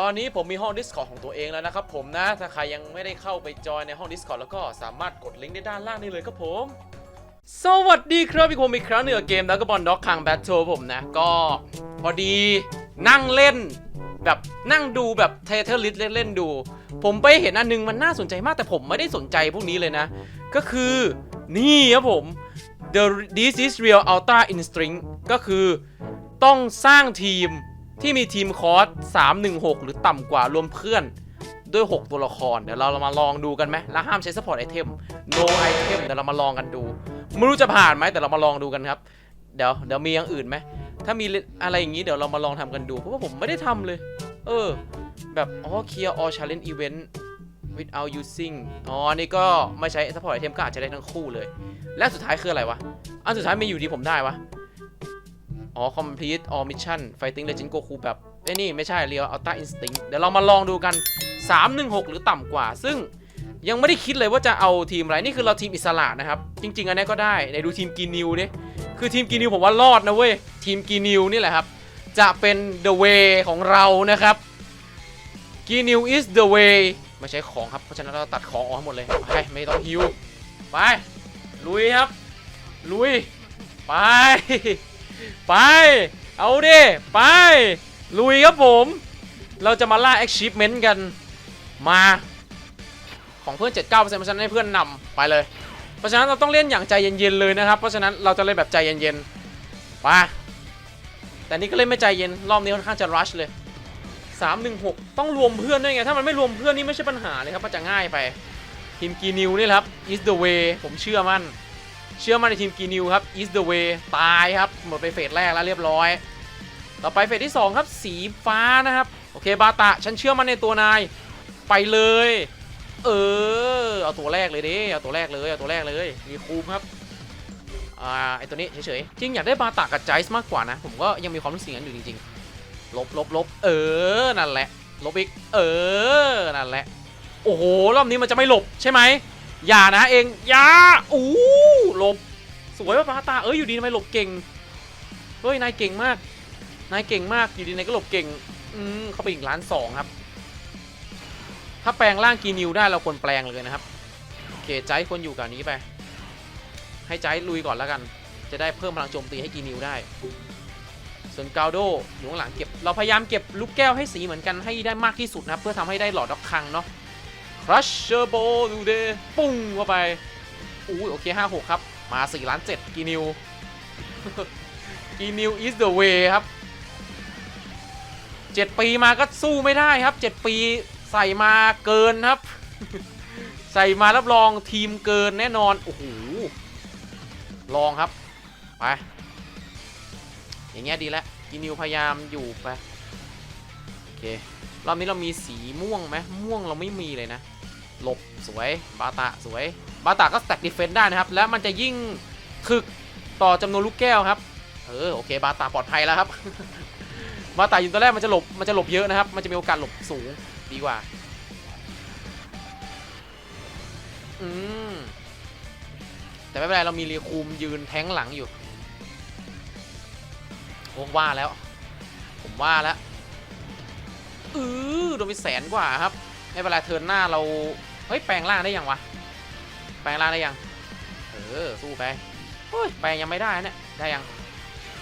ตอนนี้ผมมีห้อง Discord ของตัวเองแล้วนะครับผมนะ ถ้าใครยังไม่ได้เข้าไปจอยในห้อง Discord แล้วก็สามารถกดลิงก์ได้ด้านล่างนี้เลยครับผม สวัสดีครับพี่ผมอีกครั้งหนึ่งกับเกมดักบอลด็อกคังแบทเทิลผมนะ ก็พอดีนั่งเล่นแบบนั่งดูแบบเทเทอร์ลิสเล่นๆดู ผมไปเห็นอันนึงมันน่าสนใจมากแต่ผมไม่ได้สนใจพวกนี้เลยนะ ก็คือนี่ครับผม The This is Real Ultra Instinct ก็คือต้องสร้างทีม ที่มีทีมคอร์ส316 หรือต่ำกว่ารวมเพื่อนด้วย 6 ตัวละคร เดี๋ยวเรามาลองดูกันไหมแล้วห้ามใช้ support item no item เดี๋ยวเรามาลองกันดู ไม่รู้จะผ่านไหมแต่เรามาลองดูกันครับ เดี๋ยวเดี๋ยวมีอย่างอื่นไหม ถ้ามีอะไรอย่างนี้เดี๋ยวเรามาลองทำกันดู เพราะว่าผมไม่ได้ทำเลย เออ แบบอ๋อ clear all challenge event without using อ๋ออันนี่ก็ไม่ใช้ support item ก็อาจจะได้ทั้งคู่เลย และสุดท้ายคืออะไรวะ อันสุดท้ายมีอยู่ที่ผมได้วะ อ๋อ complete all mission fighting legend Goku แบบไอ้นี่ไม่ใช่ real ultra instinct เดี๋ยวเรามาลองดูกัน 316 หรือต่ำกว่า ซึ่งยังไม่ได้คิดเลยว่าจะเอาทีมอะไร นี่คือเราทีมอิสระนะครับ จริง ๆ อันนี้ก็ได้ไหนดูทีมกีนิวดิคือทีมกีนิวผมว่ารอดนะเว้ย ทีมกีนิวนี่แหละครับ จะเป็น the way ของเรานะครับกีนิว is the way ไม่ใช่ของครับ เพราะฉะนั้นเราตัดของออกให้หมดเลยไปไม่ต้องฮิวไปลุยครับ ลุยไป ไป เอาดิไป ลุยครับผม เราจะมาล่า achievement กัน มา ของเพื่อน 79%เพราะฉะนั้นให้เพื่อนนำไปเลย เพราะฉะนั้นเราต้องเล่นอย่างใจเย็นๆเลยนะครับ เพราะฉะนั้นเราจะเล่นแบบใจเย็นๆไปแต่นี่ก็เล่นไม่ใจเย็น รอบนี้ค่อนข้างจะรัชเลย316 ต้องรวมเพื่อนด้วยไง ถ้ามันไม่รวมเพื่อนนี่ไม่ใช่ปัญหาเลยครับมันจะง่ายไปทีมกีนิวนี่ครับ is the way ผมเชื่อมั่น เชื่อมั่นในทีมกีนิวครับ is the way ตายครับ หมดไปเฟสแรกแล้วเรียบร้อย ต่อไปเฟสที่ 2 ครับ สีฟ้านะครับ โอเค บาตะ ฉันเชื่อมั่นในตัวนาย ไปเลย เออ เอาตัวแรกเลยดิเอาตัวแรกเลย เอาตัวแรกเลย มีคูมครับ อ่า ไอตัวนี้เฉยๆ จริงอยากได้บาตะกับไจส์มากกว่านะ ผมก็ยังมีความรู้สึกอย่างนั้นอยู่จริงๆ ลบลบลบเออ นั่นแหละ ลบอีก เออ นั่นแหละ โอ้โห รอบนี้มันจะไม่หลบใช่ไหม อย่านะเองอย่าอู้หลบ สวยว่าบาตาเอ้ยอยู่ดีทำไมหลบเก่งเฮ้ยนายเก่งมาก นายเก่งมากอยู่ดีนายก็หลบเก่งอืมเข้าไปอีกล้านสองครับ ถ้าแปลงร่างกีนิวได้เราควรแปลงเลยนะครับโอเคใจควรอยู่กับนี้ไปให้ใจลุยก่อนแล้วกัน จะได้เพิ่มพลังโจมตีให้กีนิวได้ ส่วนกาโดอยู่ข้างหลังเก็บ เราพยายามเก็บลูกแก้วให้สีเหมือนกันให้ได้มากที่สุดนะเพื่อทำให้ได้หลอดดอกคังเนาะ Crusher b o ดูเดปุ้งเข้าไปอู้โอเค56ครับ มา4ล้าน7กีนิวกีนิว is the way ครับ7ปีมาก็สู้ไม่ได้ครับ7ปีใส่มาเกินครับ ใส่มารับรองทีมเกินแน่นอน โอ้โห ลองครับ ไป อย่างเงี้ยดีแล้วกีนิวพยายามอยู่ไป โอเค รอบนี้เรามีสีม่วงไหมม่วงเราไม่มีเลยนะ หลบสวย บาตะสวย บาตะก็สแต็กดิเฟนได้นะครับ แล้วมันจะยิ่งถึกต่อจำนวนลูกแก้วครับ เออโอเค บาตะปลอดภัยแล้วครับ บาตะยู่ตอนแรกมันจะหลบมันจะหลบเยอะนะครับ มันจะมีโอกาสหลบสูงดีกว่า อืม แต่ไม่เป็นไรเรามีเรียคูมยืนแทงหลังอยู่โอ้ว่าแล้ว ผมว่าแล้วเออโดนไปแสนกว่าครับ ไม่เป็นไรเทินหน้าเรา เฮ้ยแปลงร่างได้ยังวะ แปลงร่างได้ยัง เออ สู้ไปเฮ้ยแปลงยังไม่ได้นะเนี่ยได้ยัง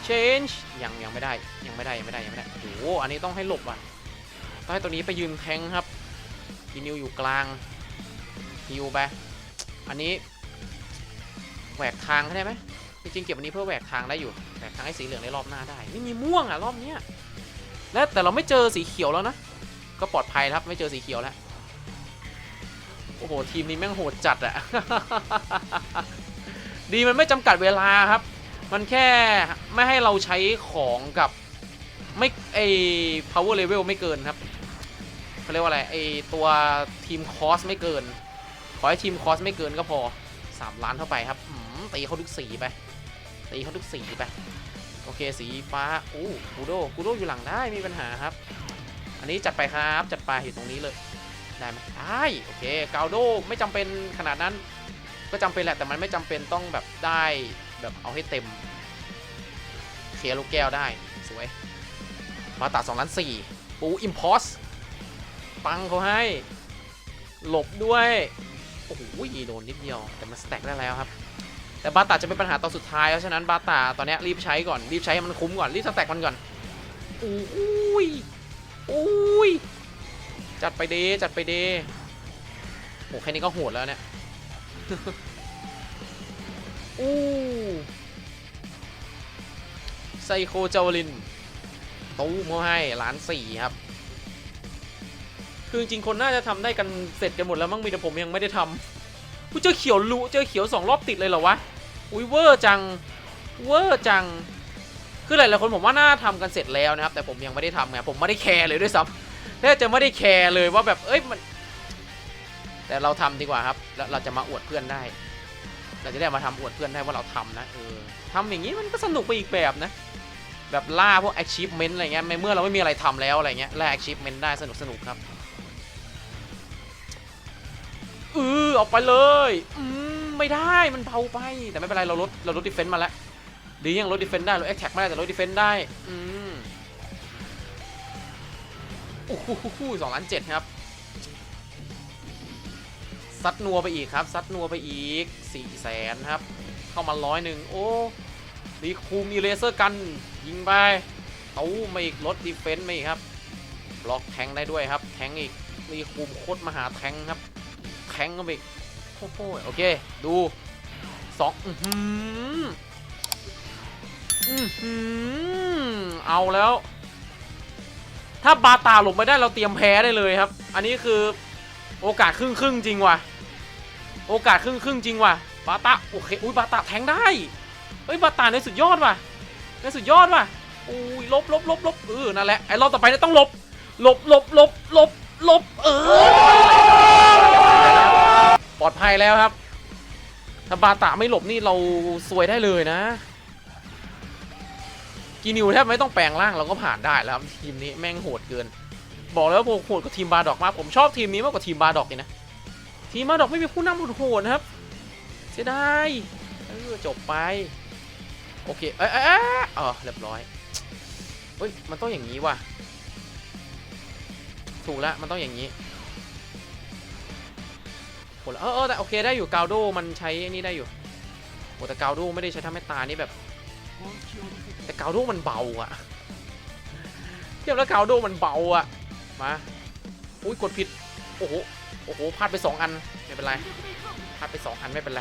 change ยังยังไม่ได้ยังไม่ได้ยังไม่ได้ยังไม่ได้โอ้โหอันนี้ต้องให้หลบอะต้องให้ตัวนี้ไปยืนแทงครับอีนิวอยู่กลางฮิวไปอันนี้แหวกทางได้ไหมจริงๆเก็บอันนี้เพื่อแหวกทางได้อยู่แหวกทางให้สีเหลืองในรอบหน้าได้ไม่มีม่วงอะรอบเนี้ยและแต่เราไม่เจอสีเขียวแล้วนะก็ปลอดภัยครับไม่เจอสีเขียวแล้ว อ้โห ทีมนี้แม่งโหดจัดอะ ดีมันไม่จำกัดเวลาครับ มันแค่ไม่ให้เราใช้ของกับไม่ไอ power level ไม่เกินครับเขาเรียกว่าอะไรไอตัวทีมคอสไม่เกิน ขอให้ทีมคอสไม่เกินก็พอ 3 ล้านเข้าไปครับตีเขาทุกสีไปตีเขาทุกสีไปโอเคสีฟ้าอู้กูโดกูโดอยู่หลังได้ม่มีปัญหาครับ อันนี้จัดไปครับจัดไปอยู่ตรงนี้เลย ได้ไหมได้โอเคกาโดไม่จำเป็นขนาดนั้น ก็จำเป็นแหละแต่มันไม่จำเป็นต้องแบบได้แบบเอาให้เต็มเคลียร์ลูกแก้วได้สวย มาตัด2ล้าน4ปูอิมพอสปังเขาให้ หลบด้วยโอ้โหโดนนิดเดียว แต่มันสแต็กได้แล้วครับ แต่บาตาจะเป็นปัญหาตอนสุดท้ายแล้วฉะนั้นบาตาตอนนี้รีบใช้ก่อน รีบใช้มันคุ้มก่อน รีบสแต็กมันก่อนอุ้ยอุ้ย จัดไปเดจัดไปเดโอ้แค่นี้ก็โหดแล้วเนี่ยอู้ไซโคเจาวลินตู้มาให้ล้านสี่ครับ คือจริงคนน่าจะทำได้กันเสร็จกันหมดแล้วมั้งมีแต่ผมยังไม่ได้ทำกูเจอเขียวลุเจอเขียวสองรอบติดเลยเหรอวะอุ้ยเวอร์จังเวอร์จัง คือหลายๆคนผมว่าน่าทำกันเสร็จแล้วนะครับ แต่ผมยังไม่ได้ทำไงผมไม่ได้แคร์เลยด้วยซ้ำ แทบจะไม่ได้แคร์เลยว่าแบบเอ้ยมัน แต่เราทำดีกว่าครับ แล้วเราจะมาอวดเพื่อนได้ เราจะได้มาทำอวดเพื่อนได้ว่าเราทำนะเออทำอย่างนี้มันก็สนุกไปอีกแบบนะ แบบล่าพวก achievement อะไรเงี้ยในเมื่อเราไม่มีอะไรทำแล้วอะไรเงี้ยล่า achievement ได้สนุกสนุกครับเออออกไปเลยอืมไม่ได้มันเบาไป แต่ไม่เป็นไรเราลดเราลด defense มาแล้วดียังลด defense ได้ลด attack ไม่ได้แต่ลด defense ได้อืม อ้โหสองล้านเจ็ดครับ ซัดนัวไปอีกครับ ซัดนัวไปอีก4ี่แสนครับ เข้ามาร้อยหนึ่งโอ้รีคูมีเลเซอร์กัน ยิงไปเอามาอีกลดดีเฟนต์มาอีกครับ บล็อกแทงได้ด้วยครับ แทงอีกรีคูมโคตรมหาแทงครับ แทงก็ไปอีกโอ้โหโอเค ดูสองอือหืออือหือเอาแล้ว ถ้าบาตาหลบไม่ได้เราเตรียมแพ้ได้เลยครับ อันนี้คือโอกาสครึ่งครึ่งจริงว่ะ โอกาสครึ่งครึ่งจริงว่ะ บาตาโอเค อุ้ยบาตาแทงได้ เฮ้ยบาตาในสุดยอดว่ะในสุดยอดว่ะ อุ้ยลบลบลบลบเออ นั่นแหละ ไอ้รอบต่อไปเนี่ยต้องลบ ลบลบลบลบลบ เออ ปลอดภัยแล้วครับ ถ้าบาตาไม่หลบนี่เราซวยได้เลยนะ กีนิวแทบไม่ต้องแปลงร่างเราก็ผ่านได้แล้วครับทีมนี้แม่งโหดเกิน บอกแล้วว่าผมโหดกว่าทีมบาร์ดอกมากผมชอบทีมนี้มากกว่าทีมบาร์ดอกเลยนะทีมบาร์ดอกไม่มีผู้นำโหดๆนะครับเสียดายจบไปโอเคเอ้ยเอ้ยเอ้ยเออเรียบร้อยเฮ้ยมันต้องอย่างนี้ว่ะถูกแล้วมันต้องอย่างนี้โหแล้วเออเออแต่โอเคได้อยู่กาวโดมันใช้อันนี่ได้อยู่โอ้แต่กาวโดไม่ได้ใช้ทำให้ตานี่แบบ แต่กาวโดมันเบาอะเทียบแล้วกาวโดมันเบาอะมาอุ้ยกดผิดโอ้โหโอ้โหพลาดไปสองอันไม่เป็นไรพลาดไปสองอันไม่เป็นไร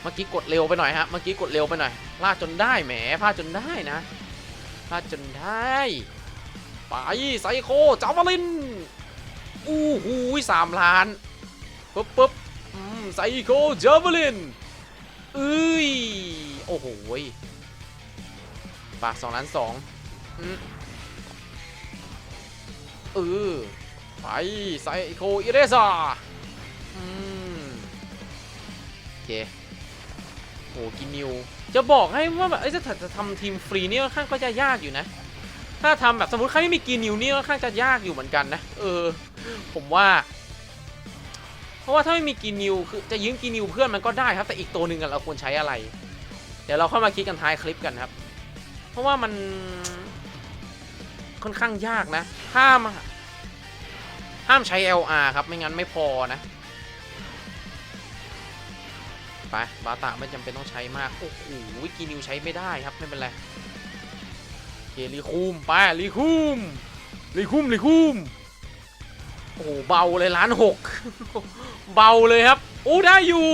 เมื่อกี้กดเร็วไปหน่อยฮะเมื่อกี้กดเร็วไปหน่อยพลาดจนได้แหมพลาดจนได้นะพลาดจนได้ไปไซโคจาวาลินอู้หูสามล้านปุ๊บปุ๊บไซโคจาวาลิน เอ้ย โอ้โหปากสองล้านสองอืมเออไปไซโคอิเรซาอืมโอเคโอ้กินนิว จะบอกให้ว่าแบบเอ้จะจะทำทีมฟรีนี่ค่อนข้างก็จะยากอยู่นะ ถ้าทำแบบสมมติใครไม่มีกินนิวนี่ค่อนข้างจะยากอยู่เหมือนกันนะ เออ ผมว่า เพราะว่าถ้าไม่มีกินิวคือจะยืมกินิวเพื่อนมันก็ได้ครับ แต่อีกตัวหนึ่งเราควรใช้อะไร เดี๋ยวเราค่อยมาคิดกันท้ายคลิปกันครับ เพราะว่ามันค่อนข้างยากนะ ห้ามห้ามใช้ LR ครับ ไม่งั้นไม่พอนะ ไป บาตาไม่จำเป็นต้องใช้มาก โอ้โหกีนิวใช้ไม่ได้ครับ ไม่เป็นไรเกรีคูมไปรีคูมรีคูมรีคูม อ้โหเบาเลยล้านหกเบาเลยครับโอ้ได้อยู่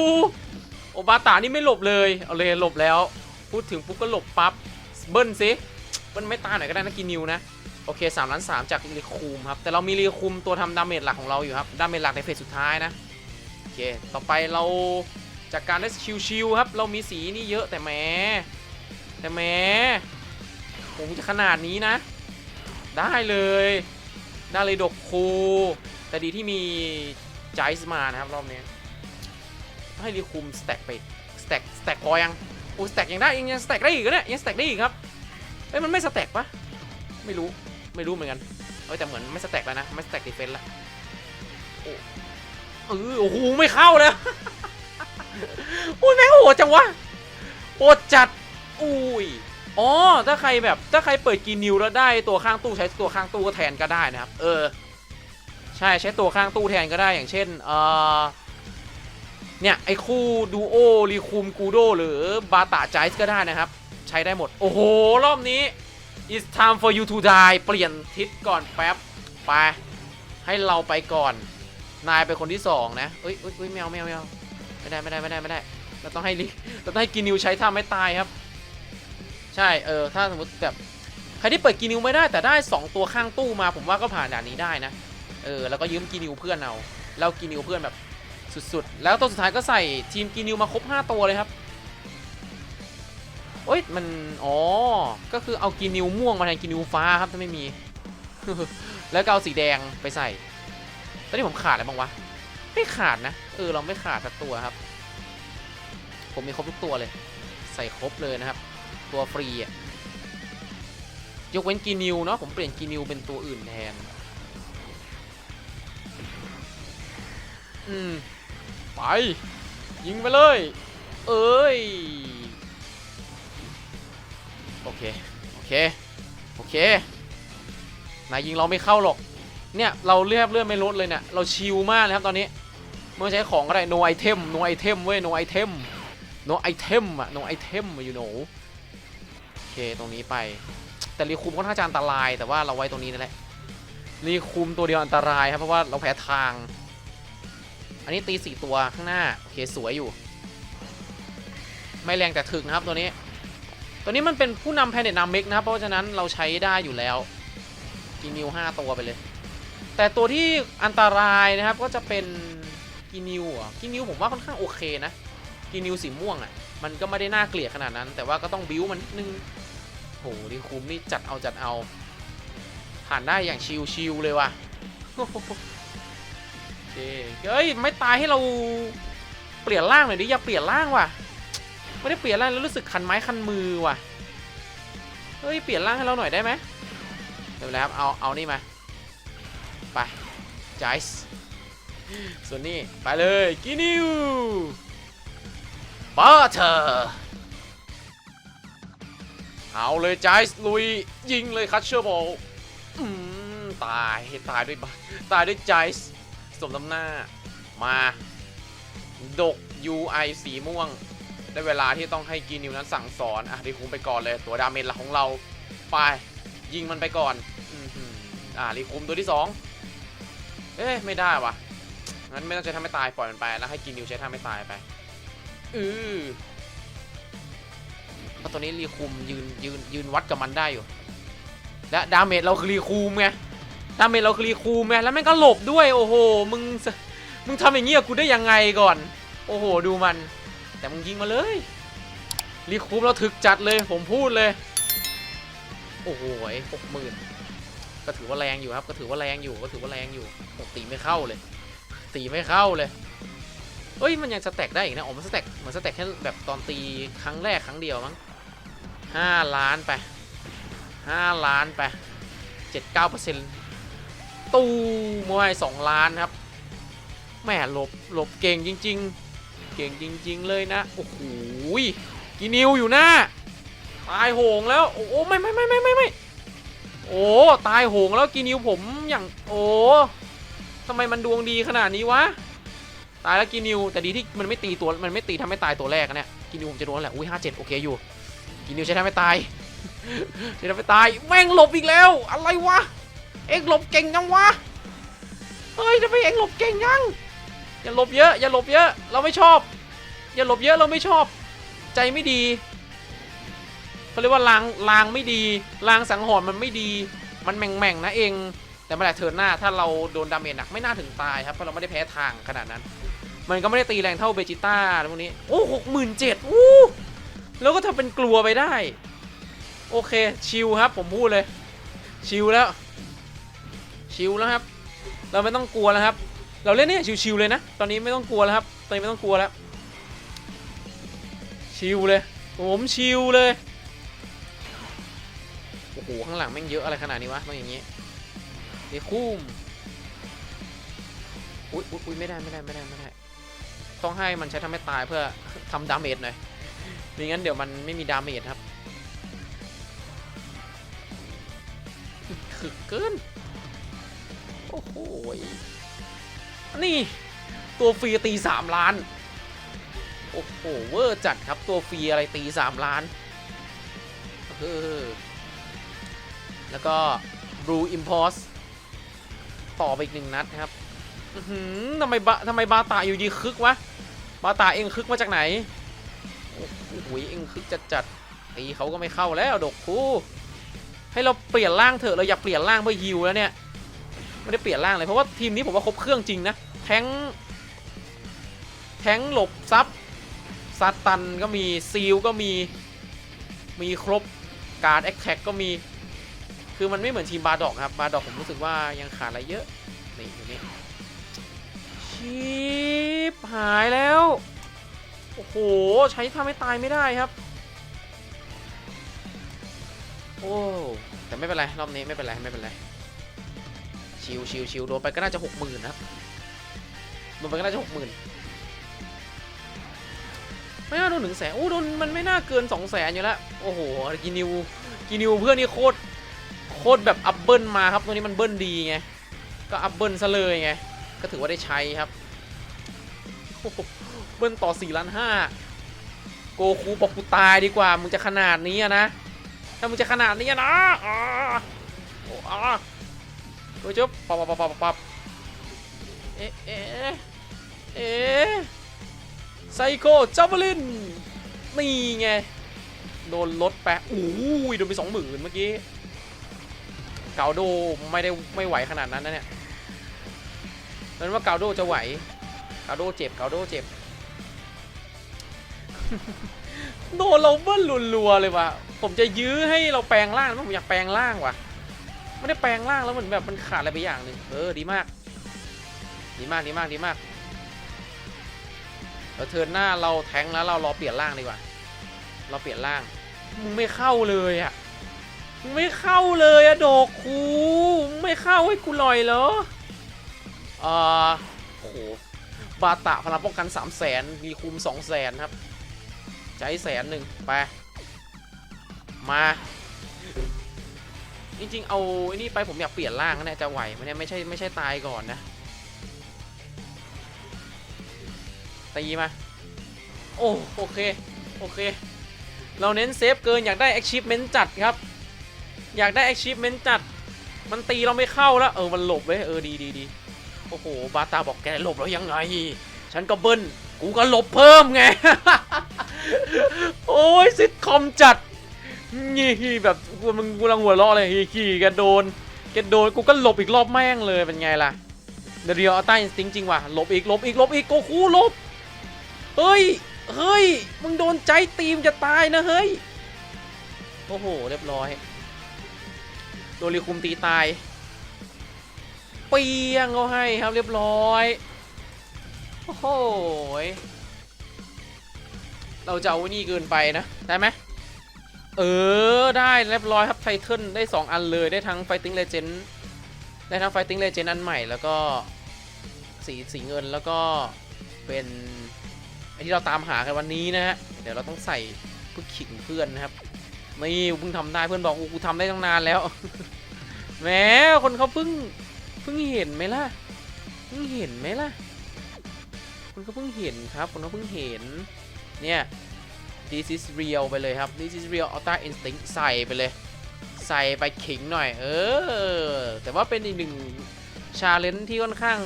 โอบาตานี่ไม่หลบเลยเอาเลยหลบแล้ว พูดถึงปุ๊บก็หลบปั๊บเบิ้ลซิเบิ้ลไม่ตายหน่อยก็ได้นะกินนิวนะโอเค3ล้าน3จากรีคูมครับแต่เรามีรีคูมตัวทำดาเมจหลักของเราอยู่ครับดาเมจหลักในเฟสสุดท้ายนะโอเคต่อไปเราจากการได้ชิวๆครับเรามีสีนี่เยอะแต่แหมแต่แหมผมจะขนาดนี้นะ ได้เลยได้เลยดกคู แต่ดีที่มีไจส์มานะครับรอบนี้ให้รีคูมสแต็กไปสแต็กสแต็กพอยังโอ้สแต็กยังได้ยังยังสแต็กได้อีกเนี่ยยังสแต็กได้อีกครับเอ้ยมันไม่สแต็กปะไม่รู้ไม่รู้เหมือนกันเอ้ยแต่เหมือนไม่สแต็กแล้วนะไม่สแต็กดีเฟนต์ละโอ้เออโอ้โหไม่เข้าแล้วอุ้ยแม่งโหดจังวะโหดจัดอุ้ยอ๋อถ้าใครแบบถ้าใครเปิดกีนิวแล้วได้ตัวข้างตู้ใช้ตัวข้างตู้ก็แทนก็ได้นะครับ เออ ใช่ใช้ตัวข้างตู้แทนก็ได้อย่างเช่นเออเนี่ย ไอ้คู่ดูโอรีคูมกูโดหรือบาตาไจส์ก็ได้นะครับ ใช้ได้หมด โอ้โห รอบนี้ it's time for you to die เปลี่ยนทิศก่อนแป๊บ ไป ให้เราไปก่อน นายเป็นคนที่สองนะเอ้ยเอ้ยเอ้ยแมวแมวแมวไม่ได้ไม่ได้ไม่ได้ไม่ได้เราต้องให้ลิเราต้องให้กินิวใช้ท่าไม่ตายครับ ใช่เออถ้าสมมติแบบใครที่เปิดกินิวไม่ได้แต่ได้ 2 ตัวข้างตู้มาผมว่าก็ผ่านด่านนี้ได้นะ เออแล้วก็ยืมกินิวเพื่อนเอาแล้วกินิวเพื่อนแบบสุดๆ แล้วตัวสุดท้ายก็ใส่ทีมกินิวมาครบ 5 ตัวเลยครับโอ้ยมันอ๋อก็คือเอากินิวม่วงมาแทนกินิวฟ้าครับถ้าไม่มี แล้วก็เอาสีแดงไปใส่ตอนนี้ผมขาดอะไรบ้างวะไม่ขาดนะเออเราไม่ขาดสักตัวครับ ผมมีครบทุกตัวเลย ใส่ครบเลยนะครับ ตัวฟรีอะยกเว้นกีนิวเนาะผมเปลี่ยนกีนิวเป็นตัวอื่นแทน อืมไป ยิงไปเลย เอ้ย โอเค โอเค โอเคนายยิงเราไม่เข้าหรอก เนี่ยเราเรียบเลื่อนไม่ลดเลยเนี่ย เราชิลมากเลยครับตอนนี้เมื่อใช้ของอะไร no item no item เว้ย no item no item อะ no item อะ you know โอเคตรงนี้ไป แต่รีคุมค่อนข้างจะอันตราย แต่ว่าเราไว้ตรงนี้นั่นแหละรีคุมตัวเดียวอันตรายครับเพราะว่าเราแพ้ทาง อันนี้ตีสี่ตัวข้างหน้าโอเคสวยอยู่ ไม่แรงแต่ถึกนะครับตัวนี้ ตัวนี้มันเป็นผู้นำแพนเน็ตนามิกนะครับ เพราะฉะนั้นเราใช้ได้อยู่แล้วกินิว5ตัวไปเลย แต่ตัวที่อันตรายนะครับก็จะเป็นกินิวอะกินิวผมว่าค่อนข้างโอเคนะกินิวสีม่วงอะมันก็ไม่ได้น่าเกลียดขนาดนั้น แต่ว่าก็ต้องบิ้วมันนิดนึงโหดีคุมนี่จัดเอาจัดเอา ผ่านได้อย่างชิวชิวๆเลยว่ะ โอ้โหโอเคเฮ้ยไม่ตายให้เราเปลี่ยนร่างหน่อยดิอย่าเปลี่ยนร่างว่ะ ไม่ได้เปลี่ยนร่างแล้วรู้สึกคันไม้คันมือว่ะ เฮ้ยเปลี่ยนร่างให้เราหน่อยได้ไหมเดี๋ยวแล้วครับเอาเอานี่มาไปจ i ส์ส่วนนี้ไปเลยกินิวบัตเตอร์เอาเลยจ i ส์ลุยยิงเลยคัตเชอร์บอลตายตายด้วยบัตายด้วยจ i ส์ สมน้ำหน้ามา ดก UI สีม่วง ได้เวลาที่ต้องให้กินิวนั้นสั่งสอน อะรีคุมไปก่อนเลย ตัวดาเมจหลักของเรา ไป ยิงมันไปก่อนอ่ารีคุมตัวที่สองเอ๊ะ ไม่ได้วะงั้นไม่ต้องใช้ท่าไม่ตายปล่อยมันไป แล้วให้กินิวใช้ท่าไม่ตายไปอือเพราะตัวนี้รีคูมยืนยืนยืนวัดกับมันได้อยู่ และดาเมจเราคือรีคูมไง ดาเมจเราครีคูแมไงแล้วแม่งก็หลบด้วยโอ้โหมึงมึงทำอย่างเงี้ยกูได้ยังไงก่อน โอ้โหดูมัน แต่มึงยิงมาเลยรีคูมเราถึกจัดเลยผมพูดเลย โอ้โหหกหมื่นก็ถือว่าแรงอยู่ครับ ก็ถือว่าแรงอยู่ก็ถือว่าแรงอยู่ตีไม่เข้าเลย ตีไม่เข้าเลยเอ้ยมันยังสแต็กได้อีกนะอ๋อมันสแต็กเหมือนสแต็กแค่แบบตอนตีครั้งแรกครั้งเดียวมั้งห้าล้านไปห้าล้านไปเจ็ดเก้าเปอร์เซ็นต์ ตู้มวยสองล้านครับแหม่หลบหลบเก่งจริง ๆ เก่งจริง ๆ เลยนะโอ้โหกีนิวอยู่หน้าตายโหงแล้ว โอ้ไม่ไม่ไม่ไม่ไม่ไม่โอ้ตายโหงแล้วกินิวผมอย่างโอ้ทำไมมันดวงดีขนาดนี้วะตายแล้วกินิวแต่ดีที่มันไม่ตีตัวมันไม่ตีทำให้ตายตัวแรกอะเนี่ยกินิวผมจะโดนแหละอุ้ยห้าเจ็ดโอเคอยู่กินนิวใช้ทำให้ตายใช้ทำให้ตายแม่งหลบอีกแล้ว อะไรวะ เอ็งหลบเก่งยังวะ เฮ้ยทำไมเอ็งหลบเก่งยัง อย่าหลบเยอะ อย่าหลบเยอะ เราไม่ชอบ อย่าหลบเยอะเราไม่ชอบ ใจไม่ดีเขาเรียกว่าลางลางไม่ดีลางสังหรณ์มันไม่ดี มันแม่งๆนะเอง แต่เมื่อไหร่เทิร์นหน้าถ้าเราโดนดาเมจหนักไม่น่าถึงตายครับเพราะเราไม่ได้แพ้ทางขนาดนั้น มันก็ไม่ได้ตีแรงเท่าเบจิต้าอะไรพวกนี้ โอ้หกหมื่นเจ็ดอู้แล้วก็ทำเป็นกลัวไปได้ โอเคชิลครับผมพูดเลย ชิลแล้ว ชิลแล้วครับ เราไม่ต้องกลัวแล้วครับ เราเล่นเนี่ยชิลๆเลยนะ ตอนนี้ไม่ต้องกลัวแล้วครับ ตอนนี้ไม่ต้องกลัวแล้ว ชิลเลย ผมชิลเลย โอ้โห ข้างหลังแม่งเยอะอะไรขนาดนี้วะต้องอย่างงี้เดคุ้มอุ้ยอุ๊ยอุ้ยไม่ได้ไม่ได้ไม่ได้ไม่ได้ ต้องให้มันใช้ทำให้ตายเพื่อทำดาเมจหน่อยไม่งั้นเดี๋ยวมันไม่มีดาเมจครับถึกเกิน โอ้โหยนี่ตัวฟรีตีสามล้าน โอ้โหเวอร์จัดครับตัวฟรีอะไรตีสามล้านเออแล้วก็ Blue Impulse ต่อไปอีกหนึ่งนัดครับหือทำไมบะทำไมบาตาอยู่ดีคึกวะ บาตาเองคึกมาจากไหน โอ้โหเองคึกจัดจัดตีเขาก็ไม่เข้าแล้วดกคูให้เราเปลี่ยนร่างเถอะ เราอยากเปลี่ยนร่างเพื่อฮิวแล้วเนี่ย ไม่ได้เปลี่ยนร่างเลยเพราะว่าทีมนี้ผมว่าครบเครื่องจริงนะ แทงแทงหลบซับซัตตันก็มีซีลก็มีมีครบการ์ดแอคแท็กก็มี คือมันไม่เหมือนทีมบาร์ดอกครับ บาร์ดอกผมรู้สึกว่ายังขาดอะไรเยอะ นี่อยู่นี่ชิปหายแล้ว โอ้โห ใช้ทำให้ตายไม่ได้ครับ โอ้ แต่ไม่เป็นไร รอบนี้ไม่เป็นไร ไม่เป็นไร ชิวชิวชิวโดนไปก็น่าจะหกหมื่นนะครับโดนไปก็น่าจะหกหมื่นไม่น่าโดนหนึ่งแสนโอ้โดนมันไม่น่าเกินสองแสนอยู่แล้วโอ้โหกินิวกินิวเพื่อนนี่โคตรโคตรแบบอัพเบิลมาครับตัวนี้มันเบิลดีไงก็อัพเบิลซะเลยไงก็ถือว่าได้ใช้ครับเบิลต่อ4ล้านห้าโกคูบอกกูตายดีกว่ามึงจะขนาดนี้นะถ้ามึงจะขนาดนี้อะนะอ่าโอ้ ไปจุ๊บปับปับปับปับปับเอ๊ะเอ๊ะเอ๊ะไซโคจับลินนี่ไง โดนลดไปอู้ยโดนไปสองหมื่นเมื่อกี้ เกาโดไม่ได้ไม่ไหวขนาดนั้นนะเนี่ยนั้นว่าเกาโดจะไหว เกาโดเจ็บ เกาโดเจ็บ โดนเราเบิ้ลรัวๆเลยว่ะ ผมจะยื้อให้เราแปลงร่างผมอยากแปลงร่างว่ะ ไม่ได้แปลงร่างแล้วเหมือนแบบมันขาดอะไรไปอย่างหนึ่งเออดีมาก ดีมากดีมากดีมากเราเทินหน้าเราแทงแล้วเรารอเปลี่ยนร่างดีกว่า เราเปลี่ยนร่างมึงไม่เข้าเลยอะมึงไม่เข้าเลยอะดอกคูมึงไม่เข้าให้กูหน่อยเหรออ่าโอ้โหบาตะพลังป้องกัน3 0 0แสนมีคุม2 0 0แสนครับ ใช้แสนหนึ่งไป มา จริงๆ เอาไอ้นี่ไปผมอยากเปลี่ยนร่างนะเนี่ยจะไหวไหมเนี่ยไม่ใช่ไม่ใช่ตายก่อนนะตีมา โอ้โอเค โอเค เราเน้นเซฟเกินอยากได้ achievement จัดครับ อยากได้ achievement จัด มันตีเราไม่เข้าแล้ว เออ มันหลบเว้ยเออดีดีดีโอ้โห บาตาบอกแกหลบแล้วยังไง ฉันก็เบิ้ล กูก็หลบเพิ่มไง โอ้ยซิทคอมจัด นี่แบบมึงกูกำลังหัวเราะเลยฮีขี่แกโดนแกโดนกูก็หลบอีกรอบแม่งเลยเป็นไงล่ะเดเรียลอัลต้าอินสติ้งจริงว่ะหลบอีกหลบอีกหลบอีกโกคูหลบเฮ้ยเฮ้ยมึงโดนใจตีมจะตายนะเฮ้ยโอ้โหเรียบร้อยโดนรีคุมตีตายเปียงเขาให้ครับเรียบร้อยโอ้โหเราจะเอาวนี่เกินไปนะได้ไหม เออ ได้เรียบร้อยครับไทเทิลได้ 2 อันเลยได้ทั้ง Fighting Legend ได้ทั้ง Fighting Legend อันใหม่แล้วก็สีสีเงินแล้วก็เป็นไอที่เราตามหากันวันนี้นะฮะเดี๋ยวเราต้องใส่เพื่อขิงเพื่อนนะครับนี่เพิ่งทำได้เพื่อนบอกกูทำได้ตั้งนานแล้วแหมคนเขาเพิ่งเพิ่งเห็นไหมล่ะเพิ่งเห็นไหมล่ะคนเขาเพิ่งเห็นครับคนเขาเพิ่งเห็นเนี่ย This is real ไปเลยครับ This is real Ultra Instinct ใส่ไปเลย ใส่ไปขิงหน่อย เออ แต่ว่าเป็นอีกหนึ่งชาเลนจ์ที่ค่อนข้าง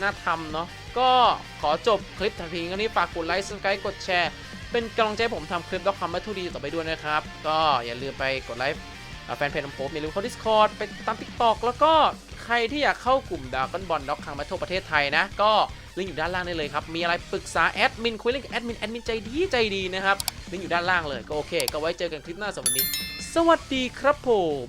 น่าทำเนาะก็ขอจบคลิปทันทีกันนี้ฝากกดไลค์สกายกดแชร์ เป็นกำลังใจผมทำคลิปด็อกคำวัตถุดีต่อไปด้วยนะครับ ก็อย่าลืมไปกดไลค์แฟนเพจของผมอย่าลืมเข้า Discord ไปตาม TikTok แล้วก็ใครที่อยากเข้ากลุ่มดาวกันบอลด็อกคังมาทั่วประเทศไทยนะ ก็ ลิงก์อยู่ด้านล่างได้เลยครับ มีอะไรปรึกษาแอดมินคุยเรื่องกับแอดมินแอดมินใจดีใจดีนะครับลิงก์อยู่ด้านล่างเลยก็โอเค ก็ไว้เจอกันคลิปหน้าสวัสดีสวัสดีครับผม